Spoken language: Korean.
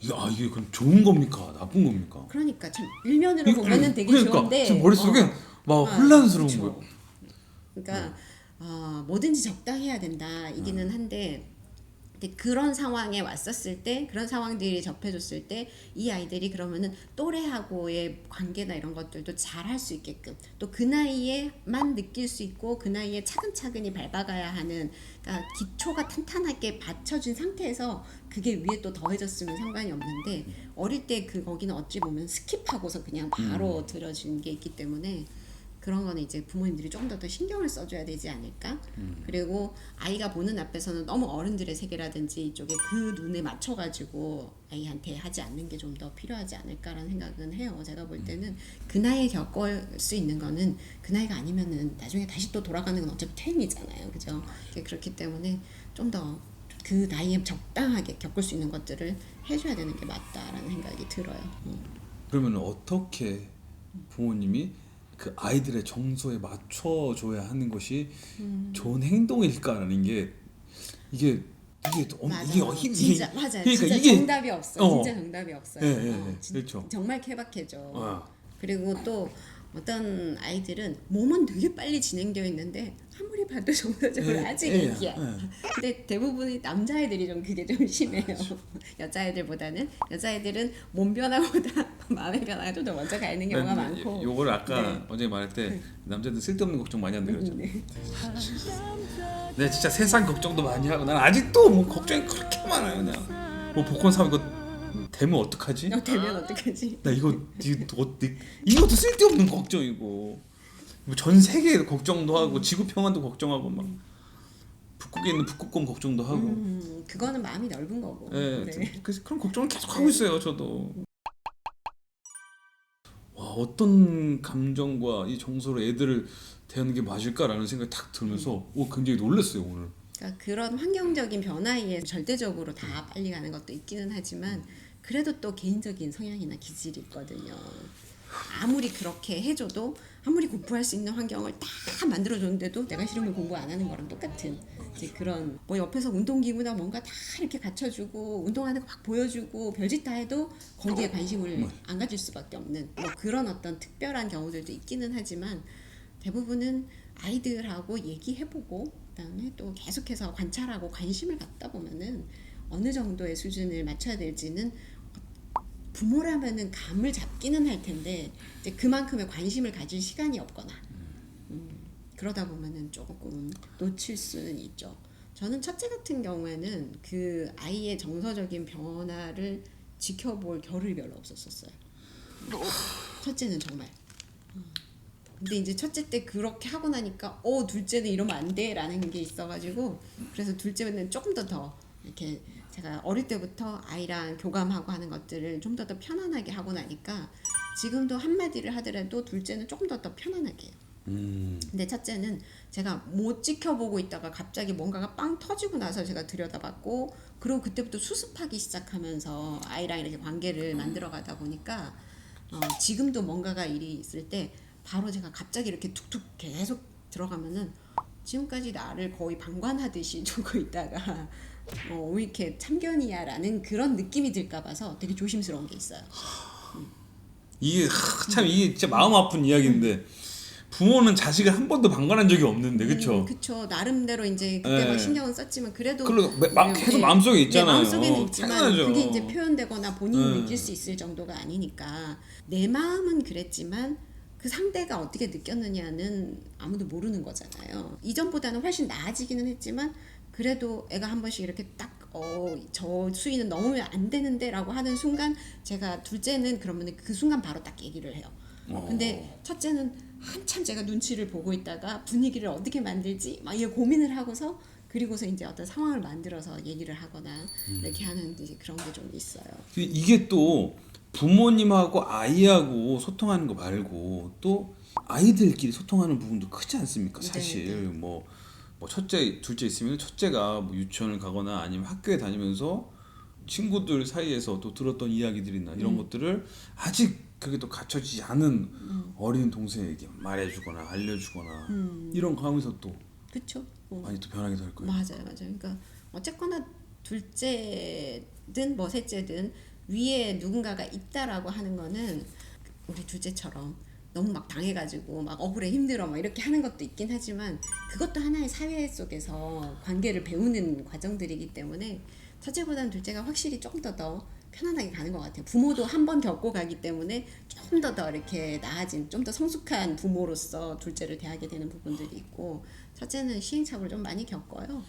이게 아 이게 그럼 좋은 겁니까 나쁜 겁니까? 그러니까 참 일면으로 이게- 보면은 되게 그러니까 좋은데 지금 머릿속에 어, 막 아, 혼란스러운 그쵸. 거예요. 그러니까 어, 뭐든지 적당해야 된다 이기는 한데 근데 그런 상황에 왔었을 때 그런 상황들이 접해줬을 때 이 아이들이 그러면은 또래하고의 관계나 이런 것들도 잘 할 수 있게끔 또 그 나이에만 느낄 수 있고 그 나이에 차근차근히 밟아가야 하는 그러니까 기초가 탄탄하게 받쳐준 상태에서 그게 위에 또 더해졌으면 상관이 없는데 어릴 때 그 거기는 어찌 보면 스킵하고서 그냥 바로 들어진 게 있기 때문에 그런 거는 이제 부모님들이 조금 더 더 신경을 써줘야 되지 않을까. 그리고 아이가 보는 앞에서는 너무 어른들의 세계라든지 이쪽에 그 눈에 맞춰가지고 아이한테 하지 않는 게 좀 더 필요하지 않을까라는 생각은 해요. 제가 볼 때는 그 나이에 겪을 수 있는 거는 그 나이가 아니면은 나중에 다시 또 돌아가는 건 어차피 퇴임이잖아요. 그죠? 그렇기 때문에 좀 더 그 나이에 적당하게 겪을 수 있는 것들을 해줘야 되는 게 맞다라는 생각이 들어요. 음. 그러면 어떻게 부모님이 그 아이들의 정서에 맞춰줘야 하는 것이 음. 좋은 행동일까라는 게 이게 이게 또 엄- 맞아. 이게 어, 힘 진짜 이게 맞아요. 그러니까 진짜 이게 정답이 없어. 어. 진짜 정답이 없어요. 예, 예, 어, 예. 진- 그렇죠. 정말 케바케죠. 어. 그리고 또 어떤 아이들은 몸은 되게 빨리 진행되어 있는데 봐도 정서적으로 예, 아직 예, 애기야. 예. 근데 대부분이 남자애들이 좀 그게 좀 심해요. 여자애들보다는 여자애들은 몸 변화보다 마음의 변화가 좀 더 먼저 가 있는 경우가 난 많고. 요- 요거를 아까 네. 어제 말할 때 남자들 쓸데없는 걱정 많이 한다 그랬잖아. 네. 내 진짜 세상 걱정도 많이 하고 난 아직도 뭐 걱정이 그렇게 많아요. 그냥 뭐 복권 사면 이거 되면 어떡하지? 너 되면 어떡하지? 나 이거 이거 어, 이- 이것도 쓸데없는 걱정이고 뭐 전 세계 걱정도 하고 지구 평안도 걱정하고 막 북극에 있는 북극곰 걱정도 하고 음, 그거는 마음이 넓은 거고. 예, 네. 그래서 그런 걱정을 계속 하고 있어요 저도 와 어떤 감정과 이 정서로 애들을 대하는 게 맞을까라는 생각이 탁 들면서 오 굉장히 놀랐어요 오늘 그러니까 그런 환경적인 변화에 절대적으로 다 빨리 가는 것도 있기는 하지만 그래도 또 개인적인 성향이나 기질이 있거든요. 아무리 그렇게 해줘도 아무리 공부할 수 있는 환경을 다 만들어줬는데도 내가 싫으면 공부 안 하는 거랑 똑같은 이제 그런 뭐 옆에서 운동기구나 뭔가 다 이렇게 갖춰주고 운동하는 거 막 보여주고 별짓 다 해도 거기에 관심을 안 가질 수밖에 없는 뭐 그런 어떤 특별한 경우들도 있기는 하지만 대부분은 아이들하고 얘기해보고 그다음에 또 계속해서 관찰하고 관심을 갖다 보면은 어느 정도의 수준을 맞춰야 될지는 부모라면은 감을 잡기는 할 텐데 이제 그만큼의 관심을 가질 시간이 없거나 음, 그러다 보면은 조금 놓칠 수는 있죠. 저는 첫째 같은 경우에는 그 아이의 정서적인 변화를 지켜볼 겨를이 별로 없었었어요. 첫째는 정말. 음. 근데 이제 첫째 때 그렇게 하고 나니까 어 둘째는 이러면 안 돼라는 게 있어가지고 그래서 둘째는 조금 더더 이렇게 제가 어릴 때부터 아이랑 교감하고 하는 것들을 좀 더 더 편안하게 하고 나니까 지금도 한마디를 하더라도 둘째는 조금 더 더 편안하게 해요. 음 근데 첫째는 제가 못 지켜보고 있다가 갑자기 뭔가가 빵 터지고 나서 제가 들여다봤고 그리고 그때부터 수습하기 시작하면서 아이랑 이렇게 관계를 만들어 가다 보니까 어, 지금도 뭔가가 일이 있을 때 바로 제가 갑자기 이렇게 툭툭 계속 들어가면은 지금까지 나를 거의 방관하듯이 두고 있다가 어, 왜 이렇게 참견이야라는 그런 느낌이 들까 봐서 되게 조심스러운 게 있어요. 이게 하, 참 이게 진짜 마음 아픈 이야기인데 부모는 자식을 한 번도 방관한 적이 없는데 그렇죠 음, 그쵸. 나름대로 이제 그때 네. 막 신경은 썼지만 그래도 마- 네, 계속 네. 마음속에 있잖아요. 네, 마음속에는 어, 있지만 당연하죠. 그게 이제 표현되거나 본인이 네. 느낄 수 있을 정도가 아니니까 내 마음은 그랬지만 그 상대가 어떻게 느꼈느냐는 아무도 모르는 거잖아요. 이전보다는 훨씬 나아지기는 했지만 그래도 애가 한 번씩 이렇게 딱 어, 저 수위는 넘으면 안 되는데 라고 하는 순간 제가 둘째는 그러면 그 순간 바로 딱 얘기를 해요. 어. 근데 첫째는 한참 제가 눈치를 보고 있다가 분위기를 어떻게 만들지 막 이게 고민을 하고서 그리고서 이제 어떤 상황을 만들어서 얘기를 하거나 음. 이렇게 하는 그런 게 좀 있어요. 그 이게 또 부모님하고 아이하고 소통하는 거 말고 또 아이들끼리 소통하는 부분도 크지 않습니까? 사실 네, 네. 뭐, 뭐 첫째, 둘째 있으면 첫째가 뭐 유치원을 가거나 아니면 학교에 다니면서 친구들 사이에서 또 들었던 이야기들이나 이런 음. 것들을 아직 그게 또 갖춰지지 않은 어린 동생에게 말해주거나 알려주거나 음. 이런 과정에서 또 그렇죠. 어. 많이 또 변하게 될 거예요. 맞아요, 맞아요. 그러니까 어쨌거나 둘째든 뭐 셋째든 위에 누군가가 있다라고 하는 거는 우리 둘째처럼 너무 막 당해가지고 막 억울해 힘들어 막 이렇게 하는 것도 있긴 하지만 그것도 하나의 사회 속에서 관계를 배우는 과정들이기 때문에 첫째보다는 둘째가 확실히 조금 더 더 편안하게 가는 것 같아요. 부모도 한 번 겪고 가기 때문에 좀 더 더 이렇게 나아진, 좀 더 성숙한 부모로서 둘째를 대하게 되는 부분들이 있고 첫째는 시행착오를 좀 많이 겪어요.